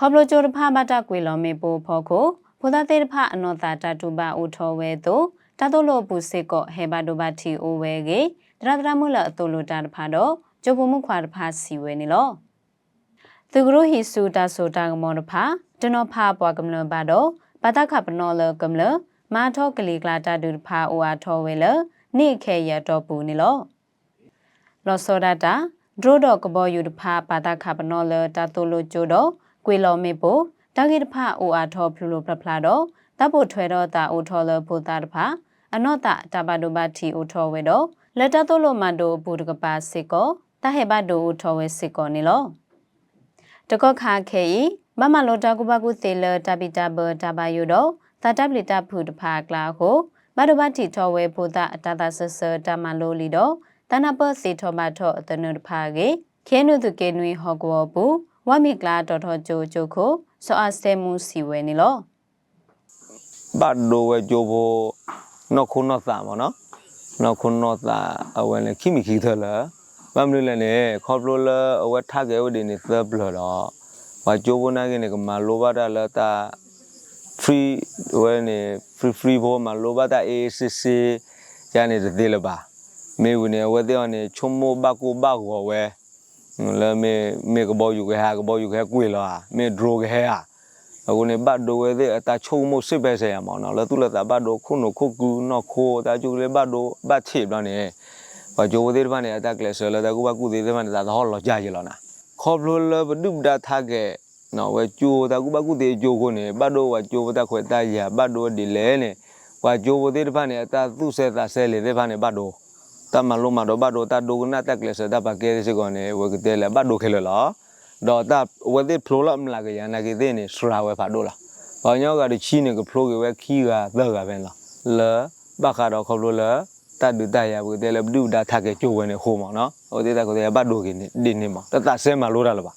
ခေါပလိုဂျိုတဖဘာတာကွေလောမေပိုဖောကိုဘုဒ္ဓတေတဖအနောတာတတုပဥထောဝဲတို့တတုလို့ပုစေကောဟေဘဒိုဘတီအိုဝဲကေတရတရမုလအတုလိုတာတဖတော့ဂျိုဘမှုခွာတဖစီဝဲနေလောသူကရုဟိစုတာဆိုတာကမောတဖတနောဖပွားကမလဘတော့ပတခပနောလကမလမာထောကလီကလာတာဒူဖာအိုအားထောဝဲလနိခေရတော့ပူနေလောလောစောဒတာဒရိုဒကဘောယူတဖာပတခပနောလတာတုလိုဂျိုတော့ ကွေလောမေပိုတာဂိတဖအိုအားထောဖလူလိုဖလဖလာတော့တပ်ဖို့ထွဲတော့တာအိုထောလဘုတာတဖာအနော့တာတဘဒုဘတီအိုထောဝဲတော့လက်တတုလိုမန်တိုဘူတကပါစစ်ကောတဟေဘဒိုအိုထောဝဲစစ်ကောနေလောတကောခါခေဤမမလောတကုဘကုသေလတပိတဘတဘယုတော့တတပလီတဖူတဖာကလာကိုဘဒဘတိထောဝဲဘုဒ္ဓအတတဆဆတမလိုလီတော့တနပစေထောမထောအတနုတဖာကေ ခဲနုတုကေနွေဟောကောဘူးဝမိကလာတော်တော်ဂျိုဂျိုခိုစောအစဲမှုစီဝဲနေလောဘတ်ဒိုဝဲဂျိုဘနော်ခုနော်သာမနော်နော်ခုနော်သာအဝဲလေခိမိခိသလာဘမ်လူလည်းနေခေါပလိုလာအဝဲထားခဲ့ဝဒီနေသဘလတော့ဝါဂျိုဘနာကနေကမလိုဘာဒါလာတာ free ဝဲနေ free free ဘောမှာလိုဘာတာ ACC ရနေတဲ့သေးလပါမေဝင်နေဝဲတဲ့နေချုံမိုဘကူဘကောဝဲ လဲမေမေကဘောယူခဲ့ဟာကဘောယူခဲ့ကွေလာမေဒရိုခဲ့ဟာအခုနေဘတ်ဒိုဝဲတဲ့အတာချုံမိုစစ်ပဲဆရာမောင်နော်လဲသူလက်တာဘတ်ဒိုခုနခုကူနော်ခိုတာကျူလေဘတ်ဒိုဘတ်ချေပလာနေဘာဂျိုဝဲတဲ့ဘာနေအတက်ကလက်ဆလဲတကူဘကူသေးတဲ့ဘာနေတာဟောလောကြရလောနာခေါပလိုလဘဒုဒထားခဲ့နော်ဝဲကျိုတာကူဘကူသေးကျိုကိုနေဘတ်ဒိုဝကျိုတာခွဲတာရဘတ်ဒိုဒီလဲနေဝါဂျိုဝသေးတဲ့ဘာနေအတာသူ့ဆဲတာဆဲလေတဲ့ဘာနေဘတ်ဒို ta ma lo ma do ba do ta do na ta kle se da ba ke se ko ne we ke te la ba do ke lo la do ta we de flow la mla ke ya na ke de ne sra we fa do la ba nyo ga de chi ne ke flow ke we khi ga da ga ben la la ba kha do kho lo la ta du ta ya we de la du da tha ke chu we ne ho ma no o de ta ko de ba do ke ne de ne ma ta ta se ma lo da la ba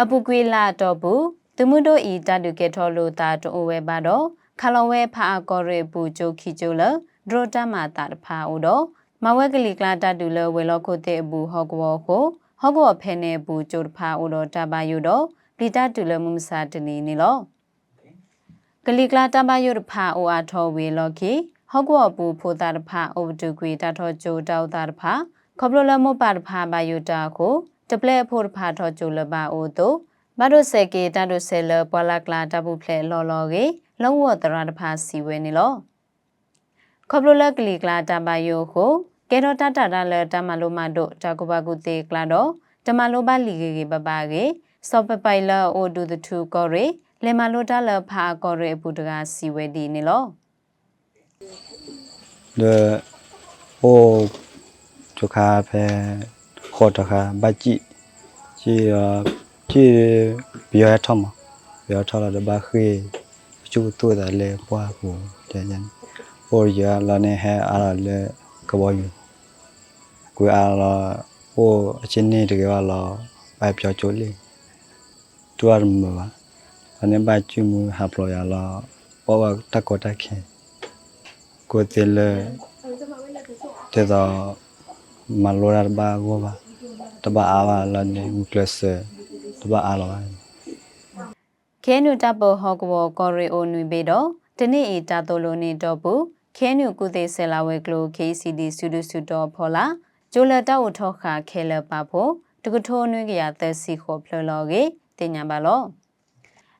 အပုကွေလာတော့ဘူးသူမှုတို့ဤတတုကေထောလိုတာတိုဝဲပါတော့ခလောဝဲဖာကောရေပူချိုခီချိုလဒရိုတမတာတဖာဦးတော့ မဝဲကလီကလာတတူလဝဲလောခိုတဲ့အဘူးဟောကောကိုဟောကောဖဲနေဘူးချိုတဖာဦးတော့တပါယုတော့ပလီတတူလမှုမစာတနီနေလောကလီကလာတပါယုတဖာဦးအားထောဝေလော်ခီဟောကောပူဖိုတာတဖာအိုတူကွေတထောချိုတောက်တာတဖာခေါပလိုလမောပါတဖာဘာယုတာကိုတပလက်ဖို့တဖာထောချိုလပါအိုတို့မဒုစေကေတတုဆဲလပွာလာကလာတပုဖလေလော်လော်ကေလုံးဝတရတဖာစီဝဲနေလောခေါပလိုလကလီကလာတပါယုကို ကေတော့တတတာလဲတမလိုမတို့ဒါကဘကုတေကလာတော့တမလိုပါလီကေကေပပကေစောပပိုင်လာအိုဒူဒတူကောရေလေမလိုတလဲဖာကောရေဘူဒကစီဝဲဒီနေလောဒေဟိုจุคาเพโคตคาบาจิจีจีบิยาทอมบิยาทอลาดบาคือจูตัวแต่เลปัวกูเดี๋ยวนั้นโอ้ยาลาเนแฮอาลาเลกบอยู่ ကိုအားလာဟိုအချင်းနေတကယ်လာပိုက်ပြောချိုးလေးတူရမပါအနေပါချူမူဟာပလိုရလာပေါ်ပါတက်ကိုတက်ခင်ကိုတယ်လေတဲ့တော့မလိုရဘာကိုပါတပအားပါလာနေမူကလစတပအားလာခဲနုတပ်ပေါ်ဟော့ကဘောကော်ရီအိုနွေပေတော့တနေ့ဤတာတိုလိုနေတော့ဘူးခဲနုကုသေးဆယ်လာဝဲကလို KCD စုဒုစုတော့ဖော်လာ ဂျိုလတောက်ထောခါခဲလပါဖို့တကထိုးနွေးကြရသက်စီခေါ်ဖလလောကေတင်ညာပါလော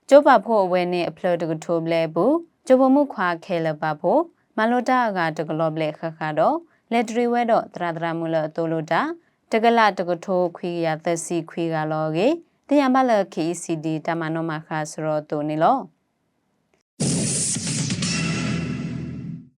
ကျိုးပါဖို့အဝဲနဲ့အဖလတကထိုးပလဲဘူးကျိုးပမှုခွာခဲလပါဖို့မလိုတာကတကလောပလက်ခခတော့လက်ထရီဝဲတော့တရတရမူလတိုလိုတာတကလတကထိုးခွေရသက်စီခွေကလောကေတရားမလ KCD တမနောမခါဆိုတော့တိုနေလော